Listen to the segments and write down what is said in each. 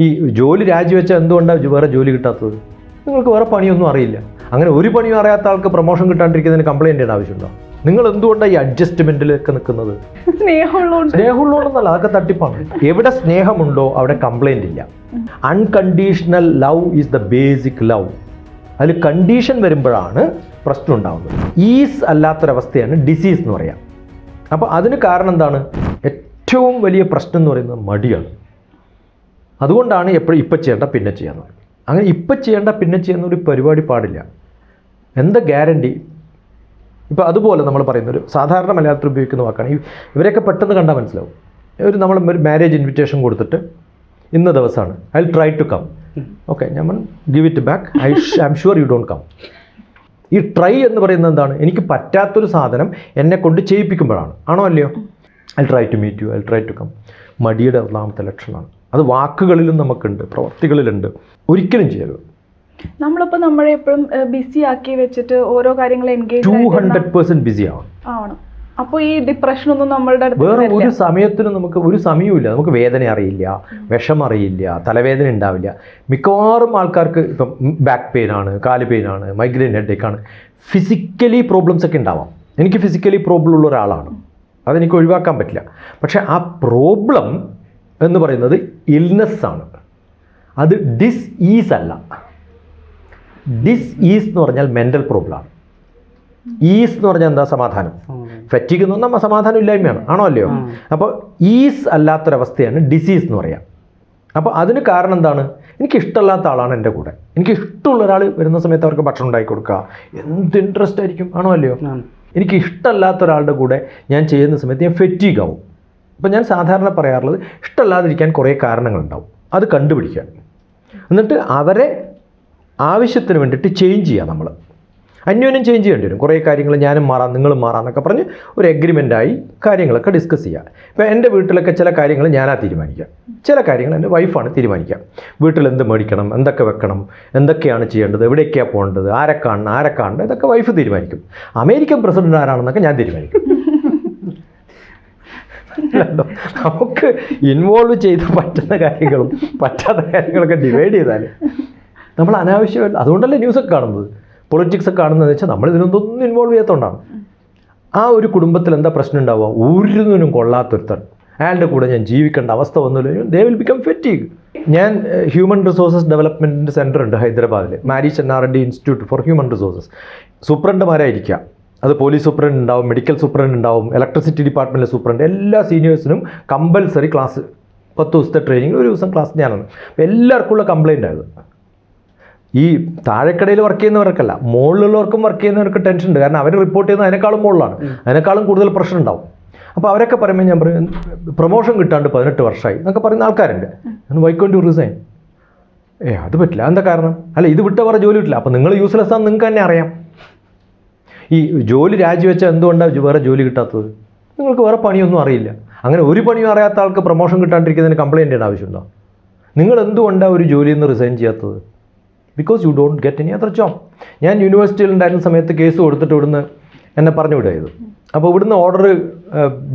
ഈ ജോലി രാജിവെച്ചാൽ എന്തുകൊണ്ടാണ് വേറെ ജോലി കിട്ടാത്തത്? നിങ്ങൾക്ക് വേറെ പണിയൊന്നും അറിയില്ല. അങ്ങനെ ഒരു പണിയും അറിയാത്ത ആൾക്ക് പ്രൊമോഷൻ കിട്ടാണ്ടിരിക്കുന്നതിന് കംപ്ലൈന്റ് ചെയ്യേണ്ട ആവശ്യമുണ്ടോ? നിങ്ങൾ എന്തുകൊണ്ടാണ് ഈ അഡ്ജസ്റ്റ്മെന്റിലൊക്കെ നിൽക്കുന്നത്? സ്നേഹമുള്ളതുകൊണ്ട് സ്നേഹമുള്ളതെന്നല്ല അതൊക്കെ തട്ടിപ്പാണ്. എവിടെ സ്നേഹമുണ്ടോ അവിടെ കംപ്ലൈന്റ് ഇല്ല. Unconditional love is the basic love അതിൽ കണ്ടീഷൻ വരുമ്പോഴാണ് പ്രശ്നം ഉണ്ടാകുന്നത് ഈസ് അല്ലാത്തൊരവസ്ഥയാണ് ഡിസീസ് എന്ന് പറയാം. അപ്പോൾ അതിന് കാരണം എന്താണ്? ഏറ്റവും വലിയ പ്രശ്നം എന്ന് പറയുന്നത് മടിയാണ്. അതുകൊണ്ടാണ് എപ്പോഴും ഇപ്പം ചെയ്യേണ്ട പിന്നെ ചെയ്യാന്ന് അങ്ങനെ ഇപ്പം ചെയ്യേണ്ട പിന്നെ ചെയ്യുന്ന ഒരു പരിപാടി പാടില്ല. എന്താ ഗ്യാരണ്ടി? ഇപ്പോൾ അതുപോലെ നമ്മൾ പറയുന്ന ഒരു സാധാരണ മലയാളത്തിൽ ഉപയോഗിക്കുന്ന വാക്കാണ്. ഇവരെയൊക്കെ പെട്ടെന്ന് കണ്ടാൽ മനസ്സിലാവും. ഒരു നമ്മൾ ഒരു മാരേജ് ഇൻവിറ്റേഷൻ കൊടുത്തിട്ട് ഇന്ന ദിവസമാണ്. I try to come okay ഞാൻ give it back I I sure you don't come ഈ ട്രൈ എന്ന് പറയുന്നത് എന്താണ്? എനിക്ക് പറ്റാത്തൊരു സാധനം എന്നെ കൊണ്ട് ചെയ്യിപ്പിക്കുമ്പോഴാണ്. ആണോ അല്ലയോ? I try to meet you I try to come മടിയുടെ ഒന്നാമത്തെ ലക്ഷണമാണ്. അത് വാക്കുകളിലും നമുക്കുണ്ട് പ്രവർത്തികളിലുണ്ട്. ഒരിക്കലും ചെയ്യരുത്. നമ്മളിപ്പോ നമ്മളെ എപ്പോഴും ബിസി ആക്കി വെച്ചിട്ട് ഓരോ കാര്യങ്ങൾ engage to hundred percent busy ആവണം. ആവണം. അപ്പൊ ഈ ഡിപ്രഷൻ ഒന്നും നമ്മളുടെ വേറെ ഒരു സമയത്തിനും നമുക്ക് ഒരു സമയവുമില്ല നമുക്ക് വേദന അറിയില്ല വിഷം അറിയില്ല തലവേദന ഉണ്ടാവില്ല. മിക്കവാറും ആൾക്കാർക്ക് ഇപ്പം ബാക്ക് പെയിൻ ആണ് കാൽ പെയിൻ ആണ് മൈഗ്രെയിൻ ഹെഡേക്ക് ആണ്. ഫിസിക്കലി പ്രോബ്ലംസ് ഒക്കെ ഉണ്ടാവാം. എനിക്ക് ഫിസിക്കലി പ്രോബ്ലം ഉള്ള ഒരാളാണ്. അതെനിക്ക് ഒഴിവാക്കാൻ പറ്റില്ല. പക്ഷേ ആ പ്രോബ്ലം എന്ന് പറയുന്നത് ഇൽനെസ്സാണ് ആണ്. അത് ഡിസ് ഈസ് അല്ല. ഡിസ് ഈസ് എന്ന് പറഞ്ഞാൽ മെന്റൽ പ്രോബ്ലമാണ് ഈസ് എന്ന് പറഞ്ഞാൽ എന്താ സമാധാനം? ഫെറ്റിക് എന്ന് പറഞ്ഞാൽ സമാധാനം ഇല്ലായ്മയാണ്. ആണോ അല്ലയോ? അപ്പോൾ ഈസ് അല്ലാത്തൊരവസ്ഥയാണ് ഡിസീസ് എന്ന് പറയാം. അപ്പോൾ അതിന് കാരണം എന്താണ്? എനിക്ക് ഇഷ്ടമല്ലാത്ത ആളാണ് എന്റെ കൂടെ. എനിക്ക് ഇഷ്ടമുള്ള ഒരാൾ വരുന്ന സമയത്ത് അവർക്ക് ഭക്ഷണം ഉണ്ടാക്കി കൊടുക്കുക. എന്ത് ഇൻട്രസ്റ്റ് ആയിരിക്കും? ആണോ അല്ലയോ? എനിക്ക് ഇഷ്ടമല്ലാത്ത ഒരാളുടെ കൂടെ ഞാൻ ചെയ്യുന്ന സമയത്ത് ഞാൻ ഫെറ്റീഗ് ആവും. അപ്പോൾ ഞാൻ സാധാരണ പറയാറുള്ളത് ഇഷ്ടമല്ലാതിരിക്കാൻ കുറേ കാരണങ്ങളുണ്ടാവും. അത് കണ്ടുപിടിക്കുക. എന്നിട്ട് അവരെ ആവശ്യത്തിന് വേണ്ടിയിട്ട് ചേഞ്ച് ചെയ്യുക നമ്മൾ അന്യോന്യം ചേഞ്ച് ചെയ്യേണ്ടി വരും. കുറേ കാര്യങ്ങൾ ഞാനും മാറാം നിങ്ങളും മാറാം എന്നൊക്കെ പറഞ്ഞ് ഒരു എഗ്രിമെന്റായി കാര്യങ്ങളൊക്കെ ഡിസ്കസ് ചെയ്യുക. ഇപ്പോൾ എന്റെ വീട്ടിലൊക്കെ ചില കാര്യങ്ങൾ ഞാനാ തീരുമാനിക്കുക. ചില കാര്യങ്ങൾ എന്റെ വൈഫാണ് തീരുമാനിക്കുക. വീട്ടിൽ എന്ത് മേടിക്കണം എന്തൊക്കെ വെക്കണം എന്തൊക്കെയാണ് ചെയ്യേണ്ടത് എവിടേക്കാണ് പോകേണ്ടത് ആരെ കാണണം ആരെ കാണണം ഇതൊക്കെ വൈഫ് തീരുമാനിക്കും. അമേരിക്കൻ പ്രസിഡന്റ് ആരാണെന്നൊക്കെ ഞാൻ തീരുമാനിക്കും. അല്ലല്ലോ. നമുക്ക് ഇൻവോൾവ് ചെയ്ത് പറ്റുന്ന കാര്യങ്ങളും പറ്റാത്ത കാര്യങ്ങളൊക്കെ ഡിവൈഡ് ചെയ്താൽ നമ്മൾ അനാവശ്യമായിട്ട് അതുകൊണ്ടല്ലേ ന്യൂസൊക്കെ കാണുന്നത്? പൊളിറ്റിക്സ് ഒക്കെ കാണുന്നത് വെച്ചാൽ നമ്മൾ ഇതിനൊന്നും ഇൻവോൾവ് ചെയ്യാത്തതുകൊണ്ടാണ് ആ ഒരു കുടുംബത്തിൽ എന്താ പ്രശ്നം ഉണ്ടാവുക? ഒരിതിനും കൊള്ളാത്തൊരുത്തൻ. അയാളുടെ കൂടെ ഞാൻ ജീവിക്കേണ്ട അവസ്ഥ വന്നില്ല ദേ വിൽ ബിക്കം ഫെറ്റീഗ് ഞാൻ ഹ്യൂമൻ റിസോഴ്സസ് ഡെവലപ്മെന്റ് സെന്റർ ഉണ്ട് ഹൈദരാബാദിൽ Marri Chenna Reddy institute for human resources സൂപ്രണ്ടുമാരായിരിക്കാം. അത് പോലീസ് സൂപ്രണ്ട് ഉണ്ടാവും മെഡിക്കൽ സൂപ്രണ്ട് ഉണ്ടാവും ഇലക്ട്രിസിറ്റി ഡിപ്പാർട്ട്മെന്റിലെ സൂപ്രണ്ട് എല്ലാ സീനിയേഴ്സിനും കമ്പൽസറി ക്ലാസ് പത്ത് ദിവസത്തെ ട്രെയിനിങ് ഒരു ദിവസം ക്ലാസ് ഞാനാണ്. അപ്പോൾ എല്ലാവർക്കും ഉള്ള കംപ്ലൈന്റ് ആയത്. ഈ താഴെക്കടയിൽ വർക്ക് ചെയ്യുന്നവർക്കല്ല മുകളിലുള്ളവർക്കും വർക്ക് ചെയ്യുന്നവർക്ക് ടെൻഷൻ ഉണ്ട്. കാരണം അവർ റിപ്പോർട്ട് ചെയ്യുന്നത് അതിനേക്കാളും മുകളിലാണ് അതിനേക്കാളും കൂടുതൽ പ്രഷർ ഉണ്ടാവും. അപ്പോൾ അവരൊക്കെ പറയുമ്പോൾ ഞാൻ പറയും പ്രൊമോഷൻ കിട്ടാണ്ട് പതിനെട്ട് വർഷമായി എന്നൊക്കെ പറയുന്ന ആൾക്കാരുണ്ട്. വൈക്കോണ്ടി റിസൈൻ ഏ അത് പറ്റില്ല. എന്താ കാരണം? അല്ല ഇത് വിട്ടവരെ ജോലി കിട്ടില്ല. അപ്പോൾ നിങ്ങൾ യൂസ്ലെസ് ആണെന്ന് നിങ്ങൾക്ക് തന്നെ അറിയാം. ഈ ജോലി രാജിവെച്ചാൽ എന്തുകൊണ്ടാണ് വേറെ ജോലി കിട്ടാത്തത്? നിങ്ങൾക്ക് വേറെ പണിയൊന്നും അറിയില്ല. അങ്ങനെ ഒരു പണിയും അറിയാത്ത ആൾക്ക് പ്രൊമോഷൻ കിട്ടാണ്ടിരിക്കുന്നതിന് കംപ്ലയിന്റ് ചെയ്യേണ്ട ആവശ്യമുണ്ടോ? നിങ്ങൾ എന്തുകൊണ്ടാണ് ഒരു ജോലിയിൽ നിന്ന് റിസൈൻ ചെയ്യാത്തത്? Because you don't get any other job ഞാൻ യൂണിവേഴ്സിറ്റിയിൽ ഉണ്ടായിരുന്ന സമയത്ത് കേസ് കൊടുത്തിട്ട് ഇവിടുന്ന് എന്നെ പറഞ്ഞു വിടായത് അപ്പോൾ ഇവിടുന്ന് ഓർഡർ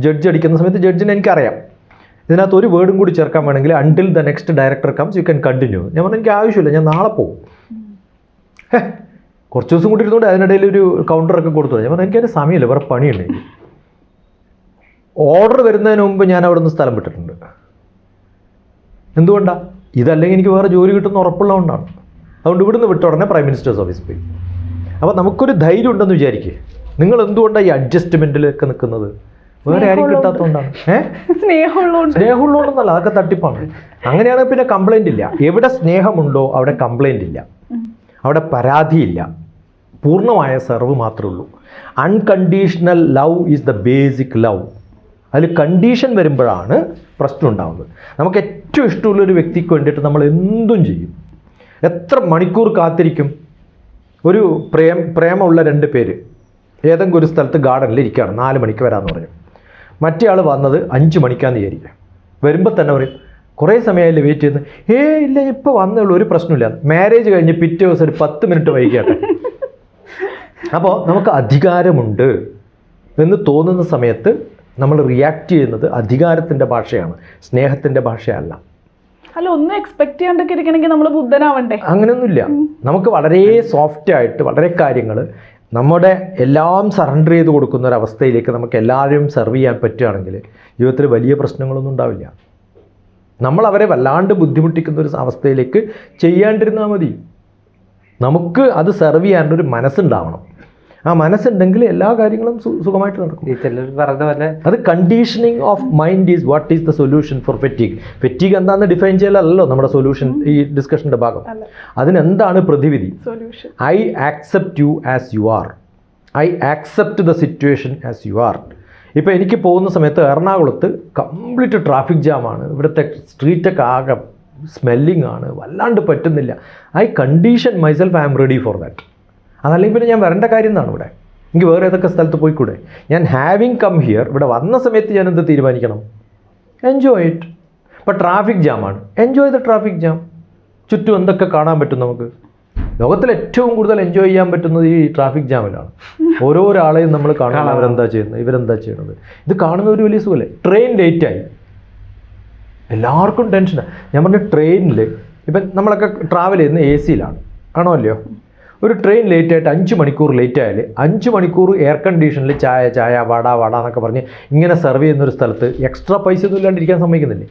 ജഡ്ജ് അടിക്കുന്ന സമയത്ത് ജഡ്ജിനെ എനിക്കറിയാം. ഇതിനകത്ത് ഒരു വേർഡും കൂടി ചേർക്കാൻ വേണമെങ്കിൽ until the next director comes you can continue ഞാൻ പറഞ്ഞു എനിക്ക് ആവശ്യമില്ല ഞാൻ നാളെ പോകും കുറച്ച് ദിവസം കൂടി ഇരുന്നുകൊണ്ട് അതിനിടയിൽ ഒരു കൗണ്ടറൊക്കെ കൊടുത്തു. ഞാൻ പറഞ്ഞു എനിക്കതിന് സമയമില്ല വേറെ പണിയുണ്ട് ഓർഡർ വരുന്നതിന് മുമ്പ് ഞാൻ അവിടെ നിന്ന് സ്ഥലം വിട്ടിട്ടുണ്ട്. എന്തുകൊണ്ടാണ് ഇതല്ലെങ്കിൽ എനിക്ക് വേറെ ജോലി കിട്ടുന്ന ഉറപ്പുള്ളതുകൊണ്ടാണ്. അതുകൊണ്ട് ഇവിടുന്ന് വിട്ട ഉടനെ പ്രൈം മിനിസ്റ്റേഴ്സ് ഓഫീസ് പോയി. അപ്പോൾ നമുക്കൊരു ധൈര്യം ഉണ്ടെന്ന് വിചാരിക്കുക നിങ്ങൾ എന്തുകൊണ്ടാണ് ഈ അഡ്ജസ്റ്റ്മെന്റിലൊക്കെ നിൽക്കുന്നത്? വേറെ ആരും കിട്ടാത്തതുകൊണ്ടാണ്. സ്നേഹമുള്ളതുകൊണ്ടല്ല അതൊക്കെ തട്ടിപ്പാണ്. അങ്ങനെയാണെങ്കിൽ പിന്നെ കംപ്ലൈന്റ് ഇല്ല. എവിടെ സ്നേഹമുണ്ടോ അവിടെ കംപ്ലൈന്റ് ഇല്ല. അവിടെ പരാതിയില്ല. പൂർണമായ സെർവ് മാത്രമേ ഉള്ളൂ. Unconditional love is the basic love അതിൽ കണ്ടീഷൻ വരുമ്പോഴാണ് പ്രശ്നം ഉണ്ടാകുന്നത് നമുക്ക് ഏറ്റവും ഇഷ്ടമുള്ളൊരു വ്യക്തിക്ക് വേണ്ടിയിട്ട് നമ്മൾ എന്തും ചെയ്യും. എത്ര മണിക്കൂർ കാത്തിരിക്കും? ഒരു പ്രേം പ്രേമമുള്ള രണ്ട് പേര്. ഏതെങ്കിലും ഒരു സ്ഥലത്ത് ഗാർഡനിൽ ഇരിക്കുകയാണ്. നാല് മണിക്ക് വരാമെന്ന് പറഞ്ഞു. മറ്റേ ആൾ വന്നത് അഞ്ച് മണിക്കാന്ന് വിചാരിക്കുക. വരുമ്പോൾ തന്നെ പറയും കുറേ സമയമായില്ലേ വെയിറ്റ് ചെയ്യുന്നത്? ഏ ഇല്ല ഇപ്പോൾ വന്നുള്ളൂ ഒരു പ്രശ്നമില്ല മാരേജ് കഴിഞ്ഞ് പിറ്റേ ദിവസം ഒരു പത്ത് മിനിറ്റ് വൈകിയാട്ടെ. അപ്പോൾ നമുക്ക് അധികാരമുണ്ട് എന്ന് തോന്നുന്ന സമയത്ത് നമ്മൾ റിയാക്ട് ചെയ്യുന്നത് അധികാരത്തിന്റെ ഭാഷയാണ് സ്നേഹത്തിന്റെ ഭാഷയല്ല. അല്ല ഒന്നും എക്സ്പെക്ട് ചെയ്യാണ്ടൊക്കെ ഇരിക്കണമെങ്കിൽ നമ്മൾ ബുദ്ധനാവണ്ടേ? അങ്ങനെയൊന്നുമില്ല. നമുക്ക് വളരെ സോഫ്റ്റ് ആയിട്ട് വളരെ കാര്യങ്ങൾ നമ്മുടെ എല്ലാം സറണ്ടർ ചെയ്ത് കൊടുക്കുന്ന ഒരു അവസ്ഥയിലേക്ക് നമുക്ക് എല്ലാവരും സെർവ് ചെയ്യാൻ പറ്റുകയാണെങ്കിൽ ജീവിതത്തിൽ വലിയ പ്രശ്നങ്ങളൊന്നും ഉണ്ടാവില്ല. നമ്മൾ അവരെ വല്ലാണ്ട് ബുദ്ധിമുട്ടിക്കുന്ന ഒരു അവസ്ഥയിലേക്ക് ചെയ്യാണ്ടിരുന്നാൽ മതി. നമുക്ക് അത് സെർവ് ചെയ്യാനൊരു മനസ്സുണ്ടാവണം. ആ മനസ്സുണ്ടെങ്കിൽ എല്ലാ കാര്യങ്ങളും സുഖമായിട്ട് നടക്കും. ചിലർ പറഞ്ഞ പോലെ അത് conditioning of mind is what is the solution for fatigue fatigue എന്താണെന്ന് ഡിഫൈൻ ചെയ്യലല്ലോ നമ്മുടെ സൊല്യൂഷൻ ഈ ഡിസ്കഷന്റെ ഭാഗം. അതിനെന്താണ് പ്രതിവിധി? Solution I accept you as you are I accept the situation as you are ഇപ്പോൾ എനിക്ക് പോകുന്ന സമയത്ത് എറണാകുളത്ത് കംപ്ലീറ്റ് ട്രാഫിക് ജാമാണ് ഇവിടുത്തെ സ്ട്രീറ്റൊക്കെ ആകെ സ്മെല്ലിംഗ് ആണ്. വല്ലാണ്ട് പറ്റുന്നില്ല. I condition myself I am ready for that അതല്ലെങ്കിൽ പിന്നെ ഞാൻ വരേണ്ട കാര്യം എന്നാണ് ഇവിടെ? എനിക്ക് വേറെ ഏതൊക്കെ സ്ഥലത്ത് പോയിക്കൂടെ? ഞാൻ ഹാവിങ് കം ഹിയർ ഇവിടെ വന്ന സമയത്ത് ഞാൻ എന്ത് തീരുമാനിക്കണം? എൻജോയ് ഇറ്റ് ഇപ്പോൾ ട്രാഫിക് ജാമാണ് എൻജോയ് ദ ട്രാഫിക് ജാം ചുറ്റും എന്തൊക്കെ കാണാൻ പറ്റും നമുക്ക്? ലോകത്തിൽ ഏറ്റവും കൂടുതൽ എൻജോയ് ചെയ്യാൻ പറ്റുന്നത് ഈ ട്രാഫിക് ജാമിലാണ് ഓരോരാളെയും നമ്മൾ കാണാൻ അവരെന്താ ചെയ്യുന്നത്? ഇവരെന്താ ചെയ്യുന്നത് ഇത് കാണുന്ന ഒരു വലിയ സുഖമല്ലേ ട്രെയിൻ ലേറ്റായി എല്ലാവർക്കും ടെൻഷനാണ് ഞാൻ പറഞ്ഞ ട്രെയിനിൽ ഇപ്പം നമ്മളൊക്കെ ട്രാവൽ ചെയ്യുന്നത് എ സിയിലാണ് ആണോ അല്ലയോ? ഒരു ട്രെയിൻ ലേറ്റ് ആയിട്ട് അഞ്ച് മണിക്കൂർ ലേറ്റ് ആയാൽ അഞ്ച് മണിക്കൂർ എയർ കണ്ടീഷനിൽ ചായ ചായ വട വട എന്നൊക്കെ പറഞ്ഞ് ഇങ്ങനെ സെർവ് ചെയ്യുന്ന ഒരു സ്ഥലത്ത് എക്സ്ട്രാ പൈസ ഒന്നും ഇല്ലാണ്ടിരിക്കാൻ സമ്മതിക്കുന്നില്ലേ?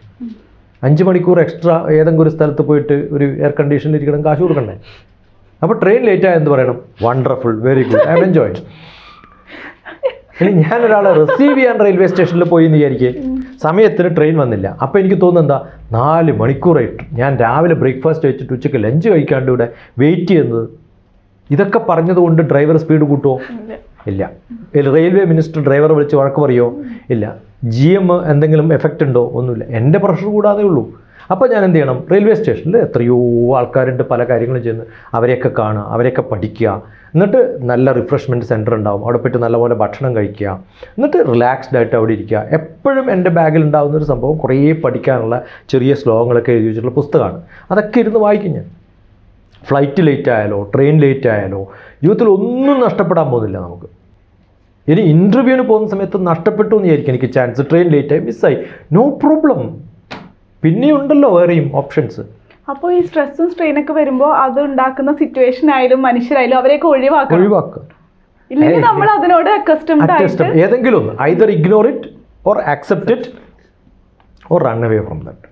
അഞ്ച് മണിക്കൂർ എക്സ്ട്രാ ഏതെങ്കിലും ഒരു സ്ഥലത്ത് പോയിട്ട് ഒരു എയർ കണ്ടീഷനിൽ ഇരിക്കണം കാശ് കൊടുക്കണ്ടേ? അപ്പോൾ ട്രെയിൻ ലേറ്റ് ആയെന്ന് പറയണം? Wonderful very good I enjoy ഇനി ഞാൻ ഒരാളെ റിസീവ് ചെയ്യാൻ റെയിൽവേ സ്റ്റേഷനിൽ പോയി എന്ന് വിചാരിക്കുക സമയത്തിന് ട്രെയിൻ വന്നില്ല. അപ്പോൾ എനിക്ക് തോന്നുന്നത് എന്താ? നാല് മണിക്കൂറായിട്ട് ഞാൻ രാവിലെ ബ്രേക്ക്ഫാസ്റ്റ് കഴിച്ചിട്ട് ഉച്ചയ്ക്ക് ലഞ്ച് കഴിക്കാണ്ട് ഇവിടെ വെയിറ്റ് ചെയ്യുന്നത് ഇതൊക്കെ പറഞ്ഞതുകൊണ്ട് ഡ്രൈവർ സ്പീഡ് കൂട്ടുമോ ഇല്ല. ഇല്ല. റെയിൽവേ മിനിസ്റ്റർ ഡ്രൈവർ വിളിച്ച് വഴക്ക് പറയുമോ ഇല്ല. ജി എം എന്തെങ്കിലും എഫക്റ്റ് ഉണ്ടോ? ഒന്നുമില്ല. എന്റെ പ്രഷർ കൂടാതെ ഉള്ളൂ. അപ്പോൾ ഞാൻ എന്ത് ചെയ്യണം? റെയിൽവേ സ്റ്റേഷനിൽ എത്രയോ ആൾക്കാരുണ്ട് പല കാര്യങ്ങളും ചെയ്യുന്നു അവരെയൊക്കെ കാണുക അവരെയൊക്കെ പഠിക്കുക. എന്നിട്ട് നല്ല റിഫ്രഷ്മെന്റ് സെന്റർ ഉണ്ടാവും. അവിടെ പോയിട്ട് നല്ലപോലെ ഭക്ഷണം കഴിക്കുക. എന്നിട്ട് റിലാക്സ്ഡ് ആയിട്ട് അവിടെ ഇരിക്കുക. എപ്പോഴും എന്റെ ബാഗിൽ ഉണ്ടാകുന്ന ഒരു സംഭവം കുറേ പഠിക്കാനുള്ള ചെറിയ ശ്ലോകങ്ങളൊക്കെ എഴുതി വെച്ചിട്ടുള്ള പുസ്തകമാണ്. അതൊക്കെ ഇരുന്ന് വായിക്കും ഞാൻ. ഫ്ലൈറ്റ് ലേറ്റ് ആയാലോ ട്രെയിൻ ലേറ്റ് ആയാലോ ജീവിതത്തിൽ ഒന്നും നഷ്ടപ്പെടാൻ പോകുന്നില്ല നമുക്ക്. ഇനി ഇന്റർവ്യൂവിന് പോകുന്ന സമയത്ത് നഷ്ടപ്പെട്ടു എന്ന് വിചാരിക്കും. എനിക്ക് ചാൻസ് ട്രെയിൻ ലേറ്റായി മിസ്സായി നോ പ്രോബ്ലം പിന്നെയുണ്ടല്ലോ വേറെയും ഓപ്ഷൻസ് അപ്പോൾ ഈ സ്ട്രെസ്സും സ്ട്രെയിനൊക്കെ വരുമ്പോൾ അത് ഉണ്ടാക്കുന്ന സിറ്റുവേഷൻ ആയാലും മനുഷ്യരായാലും അവരെയൊക്കെ ഒഴിവാക്കുക ഒഴിവാക്കുക. ഇല്ലെങ്കിൽ നമ്മൾ അതിനോട് അക്കസ്റ്റംഡ് അറ്റസ്റ്റ് ആയിട്ട് ഏതെങ്കിലും ഒന്ന് either ignore it or accept it or run away from that